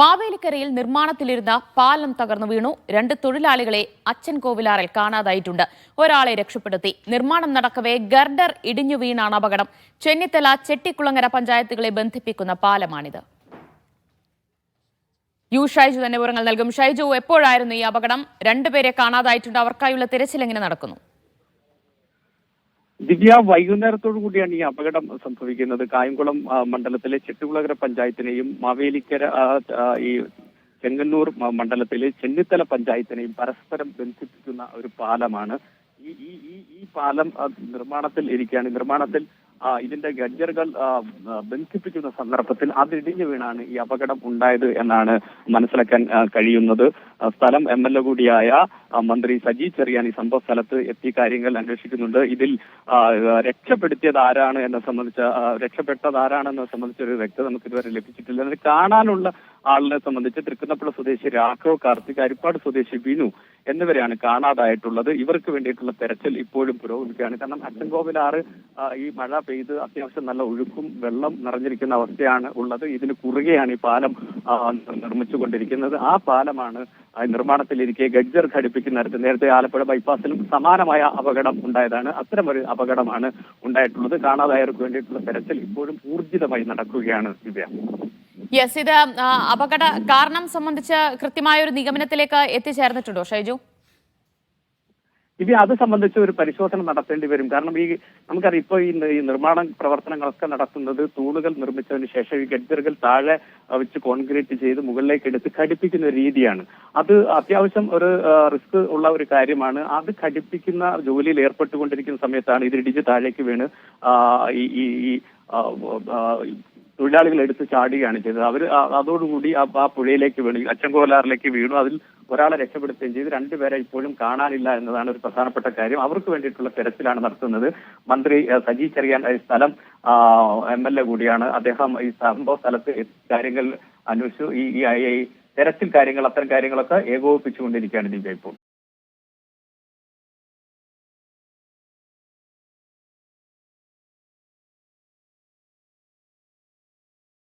മാവേലിക്കരയിൽ നിർമ്മാണത്തിലിരുന്ന പാലം തകർന്നു വീണു. രണ്ട് തൊഴിലാളികളെ അച്ഛൻ കോവിലാറിൽ കാണാതായിട്ടുണ്ട്. ഒരാളെ രക്ഷപ്പെടുത്തി. നിർമ്മാണം നടക്കവേ ഗർഡർ ഇടിഞ്ഞു വീണാണ് അപകടം. ചെന്നിത്തല ചെട്ടിക്കുളങ്ങര പഞ്ചായത്തുകളെ ബന്ധിപ്പിക്കുന്ന പാലമാണിത്. യു ഷൈജു തന്നെ വിവരങ്ങൾ നൽകും. ഷൈജു എപ്പോഴായിരുന്നു ഈ അപകടം? രണ്ടുപേരെ കാണാതായിട്ടുണ്ട്. അവർക്കായുള്ള തിരച്ചിൽ എങ്ങനെ നടക്കുന്നു? ദിവ്യ വൈകുന്നേരത്തോടു കൂടിയാണ് ഈ അപകടം സംഭവിക്കുന്നത്. കായംകുളം മണ്ഡലത്തിലെ ചെട്ടുകുളകര പഞ്ചായത്തിനെയും മാവേലിക്കര ഈ ചെങ്ങന്നൂർ മണ്ഡലത്തിലെ ചെന്നിത്തല പഞ്ചായത്തിനെയും പരസ്പരം ബന്ധിപ്പിക്കുന്ന ഒരു പാലമാണ്. ഈ ഈ ഈ പാലം നിർമ്മാണത്തിൽ ഇരിക്കുകയാണ്. നിർമ്മാണത്തിൽ ഇതിന്റെ ഗഡ്ജറുകൾ ബന്ധിപ്പിക്കുന്ന സന്ദർഭത്തിൽ അതിടിഞ്ഞു വീണാണ് ഈ അപകടം ഉണ്ടായത് എന്നാണ് മനസ്സിലാക്കാൻ കഴിയുന്നത്. സ്ഥലം എം എൽ എ കൂടിയായ മന്ത്രി സജി ചെറിയാൻ ഈ സംഭവ സ്ഥലത്ത് എത്തി കാര്യങ്ങൾ അന്വേഷിക്കുന്നുണ്ട്. ഇതിൽ രക്ഷപ്പെടുത്തിയത് ആരാണ് എന്നെ സംബന്ധിച്ച രക്ഷപ്പെട്ടത് ആരാണെന്നെ സംബന്ധിച്ച ഒരു വ്യക്തത നമുക്ക് ഇതുവരെ ലഭിച്ചിട്ടില്ല. കാണാനുള്ള ആളിനെ സംബന്ധിച്ച് തൃക്കുന്നപ്പുഴ സ്വദേശി രാഘവ് കാർത്തിക് അരിപ്പാട് സ്വദേശി ബിനു എന്നിവരെയാണ് കാണാതായിട്ടുള്ളത്. ഇവർക്ക് വേണ്ടിയിട്ടുള്ള തെരച്ചിൽ ഇപ്പോഴും പുരോഗമിക്കുകയാണ്. കാരണം അച്ചൻകോവിലാറ് ഈ മഴ പെയ്ത് അത്യാവശ്യം നല്ല ഒഴുക്കും വെള്ളം നിറഞ്ഞിരിക്കുന്ന അവസ്ഥയാണ് ഉള്ളത്. ഇതിന് കുറുകെയാണ് ഈ പാലം നിർമ്മിച്ചുകൊണ്ടിരിക്കുന്നത്. ആ പാലമാണ് നിർമ്മാണത്തിലിരിക്കെ ഗഡ്ജർ ഘടിപ്പിക്കുന്ന നേരത്തെ ആലപ്പുഴ ബൈപ്പാസിലും സമാനമായ അപകടം ഉണ്ടായതാണ്. അത്തരമൊരു അപകടമാണ് ഉണ്ടായിട്ടുള്ളത്. കാണാതായവർക്ക് വേണ്ടിയിട്ടുള്ള തെരച്ചിൽ ഇപ്പോഴും ഊർജിതമായി നടക്കുകയാണ് ദിവ്യ യെസ് ഇത് അപകട കാരണം സംബന്ധിച്ച് കൃത്യമായ ഒരു നിഗമനത്തിലേക്ക് എത്തിച്ചേർന്നിട്ടുണ്ടോ ഷൈജു? ഇനി അത് സംബന്ധിച്ച് ഒരു പരിശോധന നടത്തേണ്ടി വരും. കാരണം ഈ നമുക്കറിയാം ഇപ്പോൾ ഈ നിർമ്മാണ പ്രവർത്തനങ്ങളൊക്കെ നടത്തുന്നത് തൂണുകൾ നിർമ്മിച്ചതിന് ശേഷം ഈ ഗഡ്ജറുകൾ താഴെ വെച്ച് കോൺക്രീറ്റ് ചെയ്ത് മുകളിലേക്ക് എടുത്ത് ഘടിപ്പിക്കുന്ന രീതിയാണ്. അത് അത്യാവശ്യം ഒരു റിസ്ക് ഉള്ള ഒരു കാര്യമാണ്. അത് ഘടിപ്പിക്കുന്ന ജോലിയിൽ ഏർപ്പെട്ടുകൊണ്ടിരിക്കുന്ന സമയത്താണ് ഇത് ഇടിച്ച് താഴേക്ക് വീണ് ഈ തൊഴിലാളികൾ എടുത്ത് ചാടുകയാണ് ചെയ്തത്. അവർ അതോടുകൂടി ആ ആ പുഴയിലേക്ക് വീണു. അച്ചൻകോലാറിലേക്ക് വീണു. അതിൽ ഒരാളെ രക്ഷപ്പെടുത്തുകയും ചെയ്തു. രണ്ടുപേരെ ഇപ്പോഴും കാണാനില്ല എന്നതാണ് ഒരു പ്രധാനപ്പെട്ട കാര്യം. അവർക്ക് വേണ്ടിയിട്ടുള്ള തെരച്ചിലാണ് നടത്തുന്നത്. മന്ത്രി സജി ചെറിയാൻ സ്ഥലം എം എൽ എ കൂടിയാണ്. അദ്ദേഹം ഈ സംഭവ സ്ഥലത്ത് കാര്യങ്ങൾ അന്വേഷിച്ചു. ഈ തെരച്ചിൽ കാര്യങ്ങൾ അത്തരം കാര്യങ്ങളൊക്കെ ഏകോപിപ്പിച്ചുകൊണ്ടിരിക്കുകയാണ് ദിവ്യ ഇപ്പോൾ.